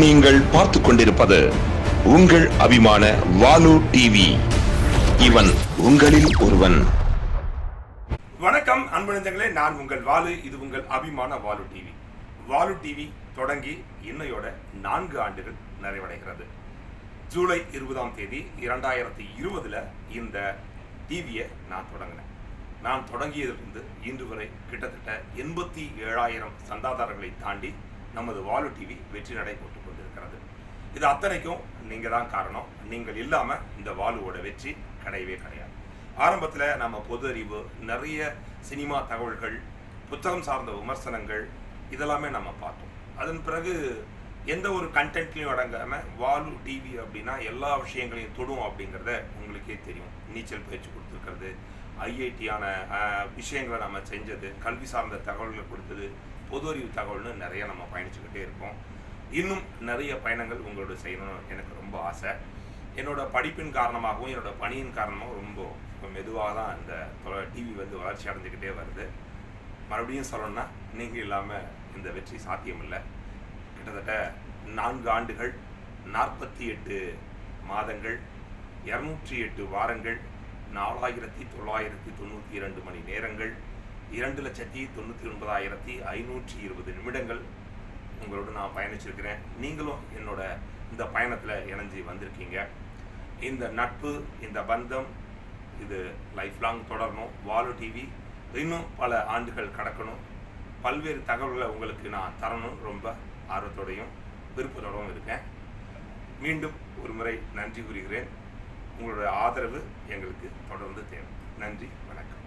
நீங்கள் பார்த்து கொண்டிருப்பது உங்கள் அபிமான வாலு டிவி. இவன் உங்களில் ஒருவன். வணக்கம் அன்பு நான் உங்கள் வாலு இது உங்கள் அபிமான வாலு டிவி. வாலு டிவி தொடங்கி இன்னையோட நான்கு ஆண்டுகள் நிறைவடைகிறது. ஜூலை இருபதாம் தேதி இரண்டாயிரத்தி இருபதுல இந்த டிவியை நான் தொடங்கினேன். நான் தொடங்கியதிலிருந்து இன்று வரை கிட்டத்தட்ட எண்பத்தி ஏழாயிரம் சந்தாதாரர்களை தாண்டி நமது வாலு டிவி வெற்றி நடை போட்டுக் கொண்டிருக்கிறது இது அத்தனைக்கும் நீங்கள் தான் காரணம். நீங்கள் இல்லாமல் இந்த வாலுவோட வெற்றி கிடையவே கிடையாது. ஆரம்பத்தில் நம்ம பொது அறிவு நிறைய சினிமா தகவல்கள் புத்தகம் சார்ந்த விமர்சனங்கள் இதெல்லாமே நம்ம பார்த்தோம். அதன் பிறகு எந்த ஒரு கண்டென்ட்லையும் அடங்காமல் வாலு டிவி அப்படின்னா எல்லா விஷயங்களையும் தொடும் அப்படிங்கிறத உங்களுக்கே தெரியும். நீச்சல் பயிற்சி கொடுத்துருக்கிறது ஐஐடியான விஷயங்களை நம்ம செஞ்சது கல்வி சார்ந்த தகவல்களை கொடுத்தது பொது அறிவு தகவல்னு நிறைய நம்ம பயணிச்சுக்கிட்டே இருக்கோம். இன்னும் நிறைய பயணங்கள் உங்களோட செய்யணும்னு எனக்கு ரொம்ப ஆசை. என்னோட படிப்பின் காரணமாகவும் என்னோட பணியின் காரணமாகவும் ரொம்ப மெதுவாக தான் இந்த டிவி வந்து வளர்ச்சி அடைஞ்சிக்கிட்டே வருது. மறுபடியும் சொல்லணும்னா நீங்கள் இல்லாமல் இந்த வெற்றி சாத்தியமில்லை. கிட்டத்தட்ட நான்கு ஆண்டுகள் நாற்பத்தி எட்டு மாதங்கள் இரநூற்றி எட்டு வாரங்கள் நாலாயிரத்தி தொள்ளாயிரத்தி தொண்ணூற்றி இரண்டு மணி நேரங்கள் இரண்டு லட்சத்தி தொண்ணூற்றி ஒன்பதாயிரத்தி ஐநூற்றி இருபது நிமிடங்கள். உங்களோட நான் பயணிச்சிருக்கிறேன். நீங்களும் என்னோட இந்த பயணத்தில் இணைஞ்சு வந்திருக்கீங்க. இந்த நட்பு இந்த பந்தம் இது லைஃப் லாங் தொடரணும். வாலு டிவி இன்னும் பல ஆண்டுகள் கடக்கணும். பல்வேறு தகவல்களை உங்களுக்கு நான் தரணும். ரொம்ப ஆர்வத்தோடையும் விருப்பத்தோடவும் இருக்கேன். மீண்டும் ஒரு முறை நன்றி கூறுகிறேன். உங்களோட ஆதரவு எங்களுக்கு தொடர்ந்து தேவை. நன்றி வணக்கம்.